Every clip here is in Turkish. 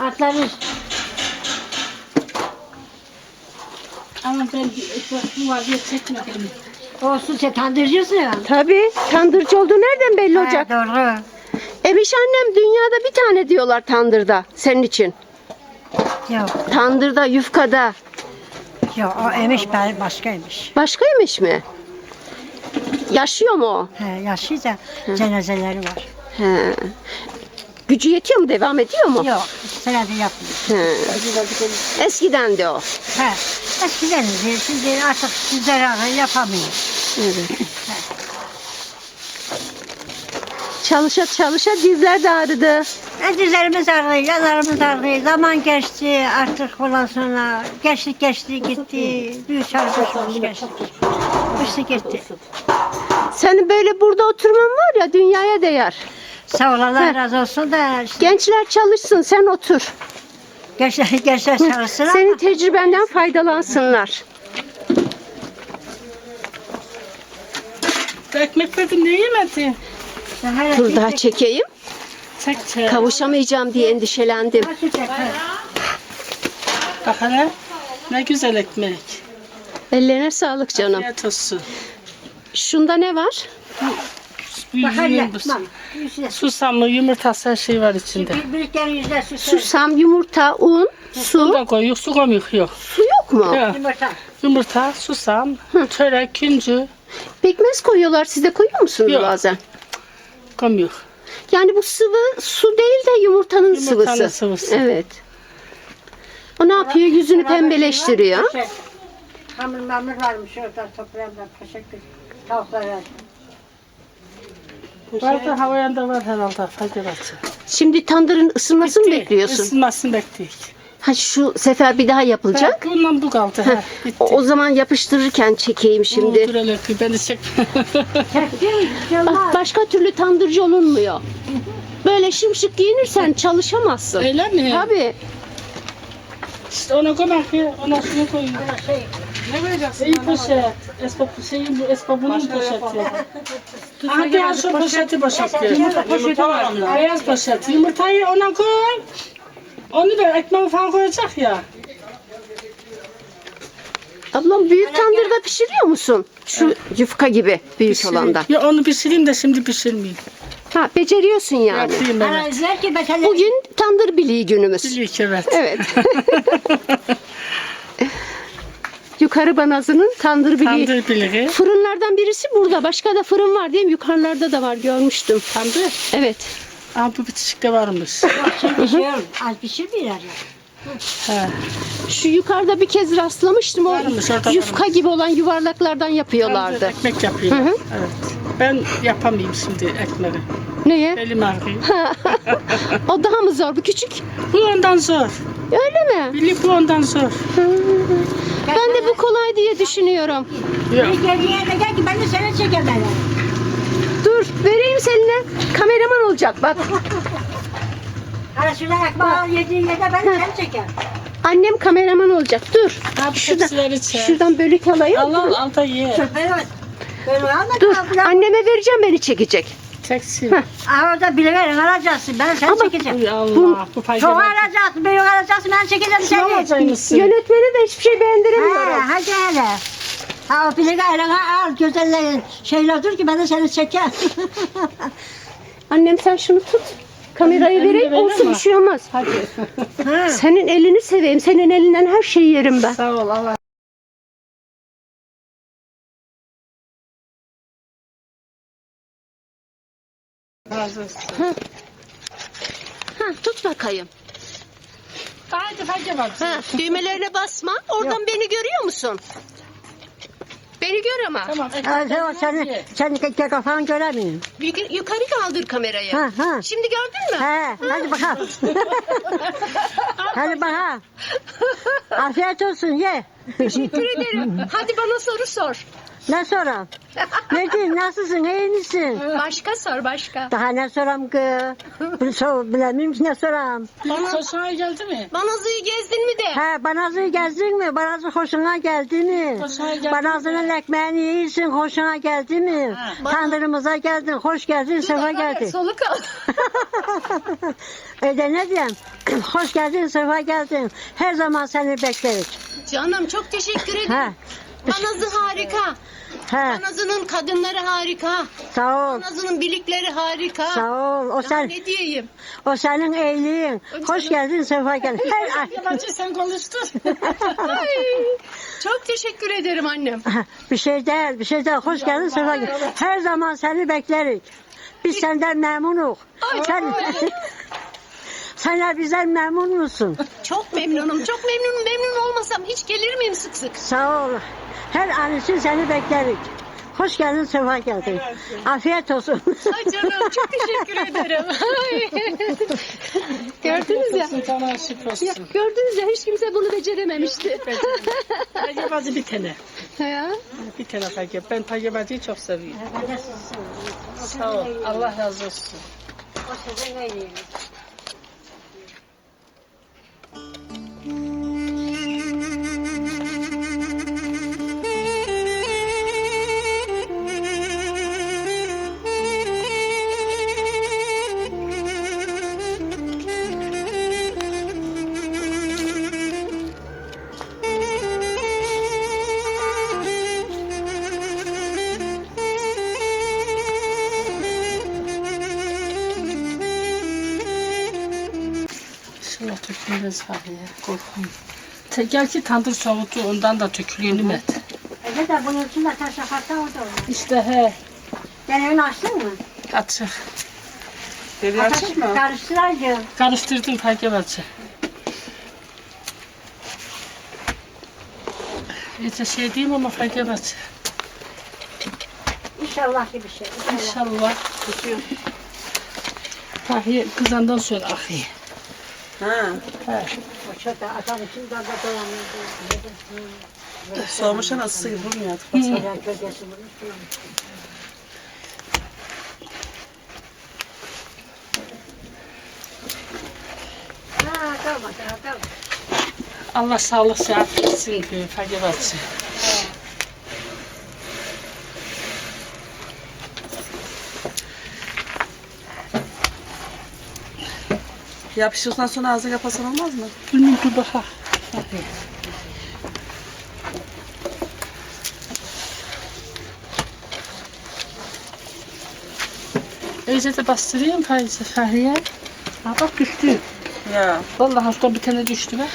Atlarız. Ama ben bu vaziyet çekmedim. Olsun sen tandırcısın. Tabii. Tandırcı olduğu nereden belli olacak? Ha, doğru. Emiş annem dünyada bir tane diyorlar tandırda senin için. Yok. Tandırda, yufkada. Yok o emiş ben başkaymış. Başkaymış mi? Yaşıyor mu o? He, yaşlı da cenazeleri var. He. Gücü yetiyor mu? Devam ediyor mu? Yok senede yapmıyor. He. Eskiden de o. He. Eskiden de şimdi artık sizler yapamıyor. Evet. Çalışa çalışa dizler de ağrıdı. E, dizlerimiz ağrıyor, yanlarımız ağrıyor. Zaman geçti artık ondan sonra geçti geçti gitti. Büyük çalışmış geçti. İşte gitti. Senin böyle burada oturman var ya dünyaya değer. Sağ ol Allah razı olsun da işte Gençler çalışsın sen otur. gençler, gençler çalışsın ama Senin tecrübenden faydalansınlar. Ekmek verdim ne yemedi? Her Dur daha çekeyim. Çek çek. Kavuşamayacağım diye endişelendim. Çeker? Bak hele. Ne güzel ekmek. Ellerine sağlık canım. Afiyet olsun. Şunda ne var? Yiyeyim bu su. yüzüne. Susamlı yumurtası her şey var içinde. Bir, bir kere yüzüne su. Susam, yumurta, un, Su su. da koyuyor, su koymuyor yok. Su yok mu? Ya, Yumurta. yumurta, susam, çörek, küncü Pekmez koyuyorlar. Siz de koyuyor musunuz Yok. bazen? koymuyor. Yani bu sıvı su değil de yumurtanın, Yumurtanın sıvısı. sıvısı. Evet. O ne yapıyor? Yüzünü pembeleştiriyor. Poşet. Hamur mamur varmış orada toprağımda poşet tavuklara. Var da havaya da var herhalde facerası. Şimdi tandırın ısınmasını mı bekliyorsun? Isınmasını bekliyoruz. Ha şu sefer bir daha yapılacak. Bundan bu kaldı. Ha, bitti. O, o zaman yapıştırırken çekeyim Şimdi. Dur hele ki beni çek. Bak başka türlü tandırcı olunmuyor. Böyle şimşik giyinirsen çalışamazsın. Öyle mi? Tabii. İşte ona koymak ki ona şunu koyun. Şey, Ne vereceksin? İyi poşet. Espa şeyin bu espa bunun poşeti. Aha bir şu poşeti boşaltıyor. Yumurta var Beyaz poşet. Yumurtayı ona koy. Onu da ekmeği falan koyacak ya. Ablam büyük tandırda pişiriyor musun? Şu yufka gibi büyük olanda. Ya onu pişireyim de şimdi pişirmeyeyim. Ha beceriyorsun yani. Yapayım evet. der ki mesela Bugün tandır biliği günümüz. Ki evet. Evet. Yukarı Banazı'nın tandır biliği. Tandır biliği. Fırınlardan birisi burada. Başka da fırın var değil mi? Yukarılarda da var görmüştüm. Tandır. Evet. Aa bu bitişikte varmış. az pişirmiyorlar ya. He. Şu yukarıda bir kez rastlamıştım. O Varmış, orada yufka gibi olan yuvarlaklardan Tandır yapıyorlardı. ekmek yapıyor. Hı hı. Evet. Ben yapamayayım şimdi ekmeği. Neye? Elim ağrıyor. o daha mı zor? Bu küçük. Bu ondan zor. Öyle mi? Bu ondan zor. Ben de bu kolay diye düşünüyorum. Yok. Gel ki ben de seni çekemem. Dur vereyim seninle. Kameraman olacak bak. Arasına ekmeği al yediğin yerde ben de seni çekerim. Annem kameraman olacak. Dur. Abi Şuradan, şuradan bölük alayım. Al al al da ye. Dur. Anneme vereceğim beni çekecek. Çeksin. Aa, orada bile verin alacaksın ben seni Ama- çekeceğim. Allah bu payda Çok var. alacaksın, büyük alacaksın ben çekeceğim seni. alacaksın? Yönetmeni de hiçbir şey Ha, beğendiremiyorum. hadi hele. Ha o bileği al güzellerin şeyler dur ki ben de seni çeker. Annem sen şunu tut. Kamerayı Elimde vereyim vereyim olsun mi? bir şey olmaz. Hadi. ha. Senin elini seveyim. Senin elinden her şeyi yerim ben. Sağ ol Allah. Razı olsun. Ha, tut bakayım. Hadi hadi bak. Ha, düğmelerine basma. Oradan beni görüyor musun? Beni gör ama. Tamam. Ha, sen, o seni, seni ke- kafanı göremiyorum. Yuk- Yukarı kaldır kamerayı. Ha, ha. Şimdi gördün mü? He, hadi bakalım. hadi bakalım. Afiyet olsun ye. Teşekkür ederim. Hadi bana soru sor. Ne soram? ne diyeyim, nasılsın, iyi misin? Başka sor başka. Daha ne soram ki? Bunu sor, bilemiyorum ki ne soram. Bir hoşuna geldi mi? Banazı'yı gezdin mi de? He, Banazı'yı gezdin mi? Banazı hoşuna geldi mi? Hoşuna geldi Banazı'nın ekmeğini yiyorsun, hoşuna geldi mi? Ha. Tandırımıza geldin, hoş geldin, sefa geldin. Soluk al. Öyle ne diyeyim? hoş geldin, sefa geldin. Her zaman seni bekleriz. Canım çok teşekkür ederim. He, Banazı harika. he, Banazı'nın kadınları harika. sağ ol. Banazı'nın birlikleri harika. Sağ ol. O Daha sen, ne diyeyim? o senin iyiliğin. Hoş geldin, sefa geldin. Her, Yabancı sen konuştur. Ay, çok teşekkür ederim annem. bir şey değil, bir şey değil. Hoş geldin, sefa geldin. Her zaman seni bekleriz. Biz senden memnunuz. Sen, sen de bizden memnun musun? Çok memnunum, çok memnunum. Memnun olmasam hiç gelir miyim sık sık? Sağ ol. Her an için seni bekleriz. Hoş geldin, sefa geldin. Afiyet olsun. Ay canım çok teşekkür ederim. Ay. Gördünüz ya. Aşık olsun. ya. Gördünüz ya hiç kimse bunu becerememişti. Pagebacı bir tane. ya. Bir tane page. Ben pagebacıyı çok seviyorum. Sağ ol. Allah razı olsun. Şuna tökülmez var ya. Korkum. Te- Gerçi tandır soğutu ondan da tökülüyor nimet. Evet de bunun için de taş yaparsa o da olur. İşte he. Yani öyle açtın mı? Açık. Açık mı? Karıştıracağım. Karıştırdım pagebacı. İşte şey diyeyim ama pagebacı. İnşallah ki bir şey. İnşallah. İnşallah. Tahiye kızandan sonra ahi. Ha, He. Soğumuşa nasıl artık. Allah sağlık sıhhat versin ki pagebacı. Yapıştıktan sonra ağzını kapasan olmaz mı? Bilmiyorum dur baka. Ahi. İyice de bastırayım Fahriye. Fahriye. Ha bak düştü. Ya. Vallahi hasta bir tane düştü be.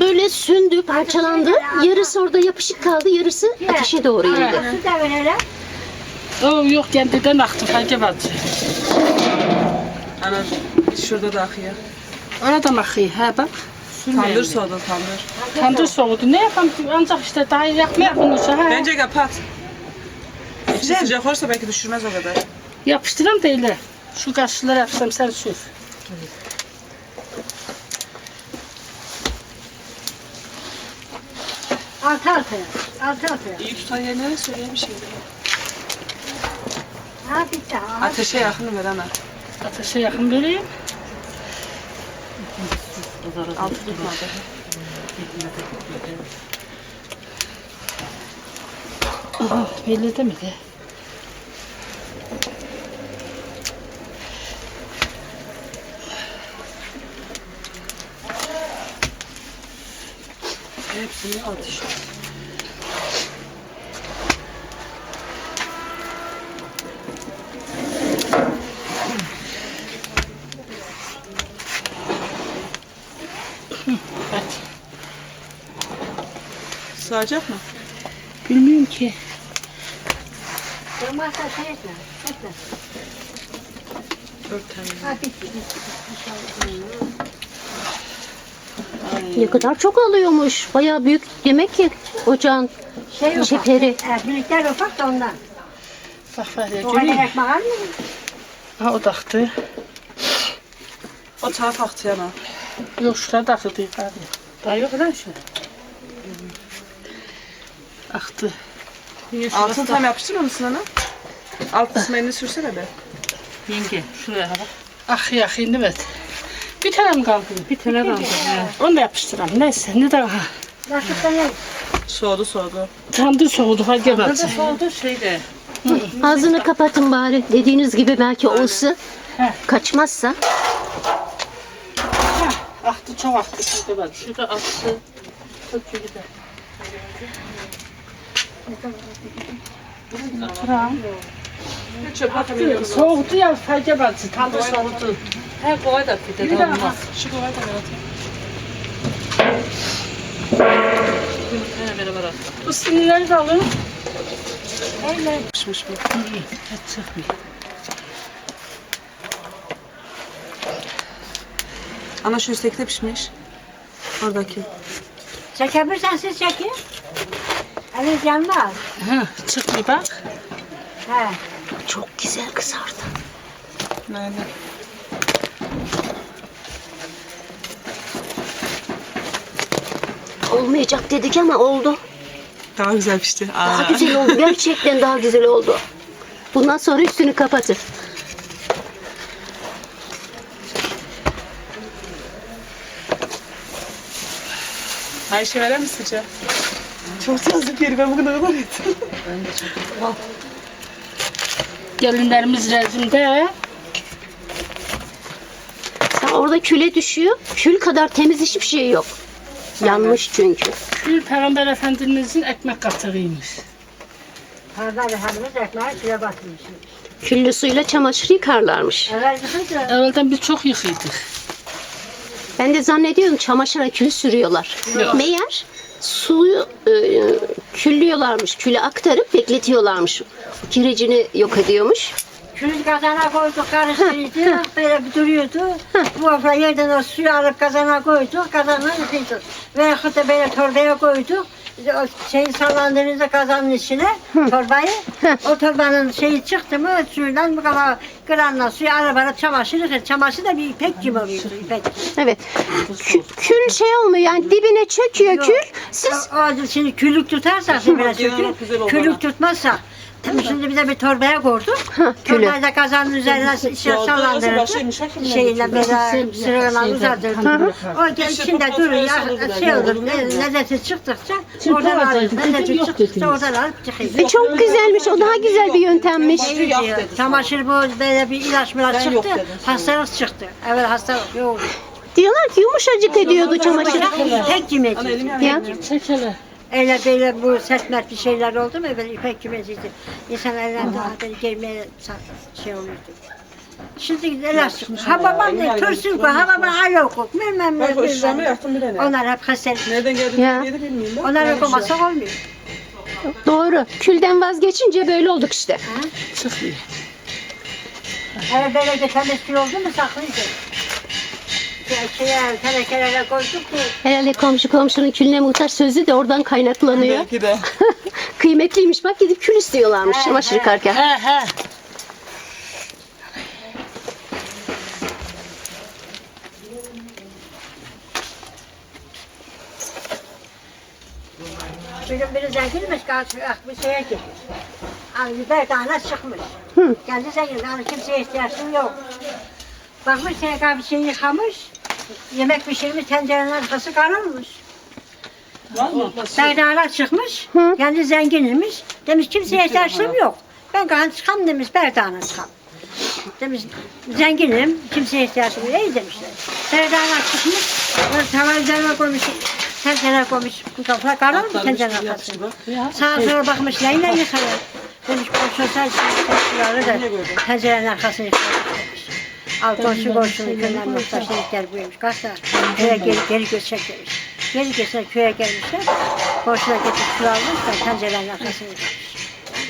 Böyle sündü, parçalandı. Yarısı orada yapışık kaldı, yarısı ateşe doğru indi. Oo yok kendinden aktı Fahriye bacı. Ana şurada da akıyor. Oradan akıyor ha bak. Tandır soğudu tandır. Tandır soğudu. Ne yapalım ki? Ancak işte daha yakmaya bunu ha. Bence kapat. İçi sıcak olursa belki düşürmez o kadar. Yapıştıram da öyle. Şu karşılara yapsam sen sür. Altı altı. Altı altı. İyi tutan yerlere söyleyeyim bir şey. Ha bitti. Ateşe yakın ver ana. Ateşe yakın vereyim. Altı tutmadı. Aha, belli demedi. Hepsini ateş. Sığacak mı? Bilmiyorum ki. Şey etme. Etme. Dört tane. Ha bitti. bitti. Ne kadar çok alıyormuş. Bayağı büyük yemek ki ocağın. Şey ufak. Şekeri. E, birlikler ufak da ondan. Bak Fahriye O kadar göreyim. ekmek var mı? Ha o da aktı. O taraf aktı yana. Yok aktı değil Fahriye. Daha yok lan şu. Aktı. Altını tam yapıştırmıyor musun ana? Alt kısmı elini sürsene be. Yenge şuraya bak. Ah ya şimdi evet. Bir tane mi kaldı? Bir tane kaldı. Onu da yapıştıralım. Neyse ne daha. El. Soğudu soğudu. Tandır soğudu hadi gel Burada bacı. soldu şeyde. Ağzını kapatın bari. Dediğiniz gibi belki o ısı Heh. kaçmazsa. Aktı çok aktı. Hadi bacı. Şurada attı. Tut gibi Bir çöp atamıyorum. Soğuktu ya hadi bacı. Tandır soğudu. He koy da Bir pide de olmaz. Şu kolay da. He beraber. Bu sinirleri de alın. Pişmiş bu. İyi. Hadi çıkmıyor. Ana şu üstteki de pişmiş. Oradaki. Çekebilirsen siz çekin. Eliniz yanmaz. Ha, çıkmıyor bak. He. Çok güzel kızardı. Nerede? Olmayacak dedik ama oldu. Daha güzel pişti. Aa. Daha güzel oldu. Gerçekten daha güzel oldu. Bundan sonra üstünü kapatır. Ayşe verer misin? Çok yazık yeri ben bugün ağlar ettim. Gelinlerimiz rezimde. Sen orada küle düşüyor. Kül kadar temiz hiçbir şey yok. Yanmış çünkü. Kül Peygamber Efendimizin ekmek katırıymış. Pardon efendimiz ekmeği suya batırmış. Küllü suyla çamaşır yıkarlarmış. Evvel yıkınca Evvelden biz çok yıkıydık. Ben de zannediyorum çamaşıra kül sürüyorlar. Meğer suyu e, küllüyorlarmış. Külü aktarıp bekletiyorlarmış. Kirecini yok ediyormuş. Külü kazana koyduk, karıştırdık, böyle bir duruyordu. Bu arada yerden o suyu alıp kazana koyduk, kazanla yıkıyorduk. Ve hatta böyle torbaya koyduk. O şeyi sallandığınızda kazanın içine, torbayı. o torbanın şeyi çıktı mı suyla bu kadar granla suyu arabada çamaşır yıkıyor. Çamaşır da bir ipek gibi oluyordu, ipek. Evet. Kü- kül şey olmuyor yani dibine çöküyor Yok. kül. Siz O, o şimdi külük tutarsak şimdi biraz Genel çünkü güzel oldu külük ama. tutmazsa şimdi bize bir torbaya koyduk. Külü. Torbayı da kazanın üzerine şey sallandırdık. mı Şeyle böyle sırığına uzatırdık. O da içinde duruyor. Şey olur. le- Lezzeti çıktıkça oradan alıyoruz. Lezzeti çıktıkça oradan alıp çıkıyoruz. e, çok güzelmiş. O daha güzel bir yöntemmiş. Diyor. Çamaşır bu böyle bir ilaç milaç Ben yok çıktı. dedim. Hastalık çıktı. Evet hastalık yok. Diyorlar ki yumuşacık ediyordu çamaşır. Tek yanıyor. Ya. Çek hele. Öyle böyle bu sertmert bir şeyler oldu mu böyle ipek kümeciydi. İnsan elden daha böyle gelmeye sa- şey oluyordu. Şimdi elastik. Ha babam ne? Törsün ko, ha baba hala hukuk. Bilmem ne. bilmem. Onlar hep hastalık. Nereden geldi Ya. yedi bilmiyorum. Onlar okumazsak olmuyor. Doğru. Külden vazgeçince böyle olduk işte. Çıkmıyor. Eğer böyle geçen eski oldu mu saklıydı. Şey, şeye, tenekelere koyduk ki Herhalde komşu komşunun külüne muhtaç sözü de oradan kaynaklanıyor. Belki de. Kıymetliymiş. Bak gidip kül istiyorlarmış çamaşır yıkarken. He he. bir gün biri zenginmiş karşı ah, bir şeye gitmiş. Hani biber tane çıkmış. Hı. Kendi zengin, hani kimseye ihtiyacım yok. Bakmış TK bir şey yıkamış. Yemek pişirmiş, tencerenin arkası kararmış. Berdalar çıkmış, Hı. kendi zengin imiş. Demiş kimseye ihtiyacım yok. Ben kan çıkam demiş, Berda'na çıkam. Demiş zenginim, kimseye ihtiyacım yok. İyi demişler. Berdalar çıkmış, böyle tava üzerine koymuş, tencere koymuş, bu tarafa kararmış tencerenin arkası. Sağa sola bakmış, neyle yıkıyor? Demiş komşuları da tencerenin arkasını yıkıyor demiş. Al komşu komşunun köyden muhtaçlı gel buyurmuş. Da köye geri, geri göçecek demiş. Geri göçecek köye gelmişler. Komşular getirip su almış da tencerenin arkasını.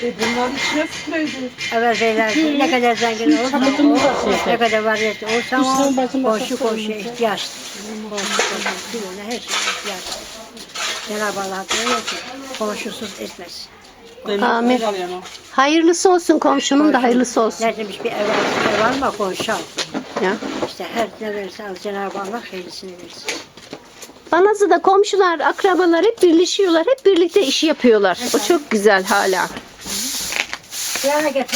E bunlar içine sıkmaydı. Evet beyler ne kadar zengin olursa Çabukluğunu da o, şey ne kadar variyetli olursa o Kuşların başına komşu komşuya ihtiyaçtır. Komşu komşu birine her şeye ihtiyaçtır. Cenab-ı Allah diyor ki komşusuz etmez. Amin. Hayırlısı olsun komşunun da hayırlısı olsun. Ne demiş bir ev var, ev var mı al. Ya. İşte her ne verirse al Cenab-ı Allah hayırlısını versin. Banazı'da komşular, akrabalar hep birleşiyorlar. Hep birlikte işi yapıyorlar. O çok güzel hala. Yani get,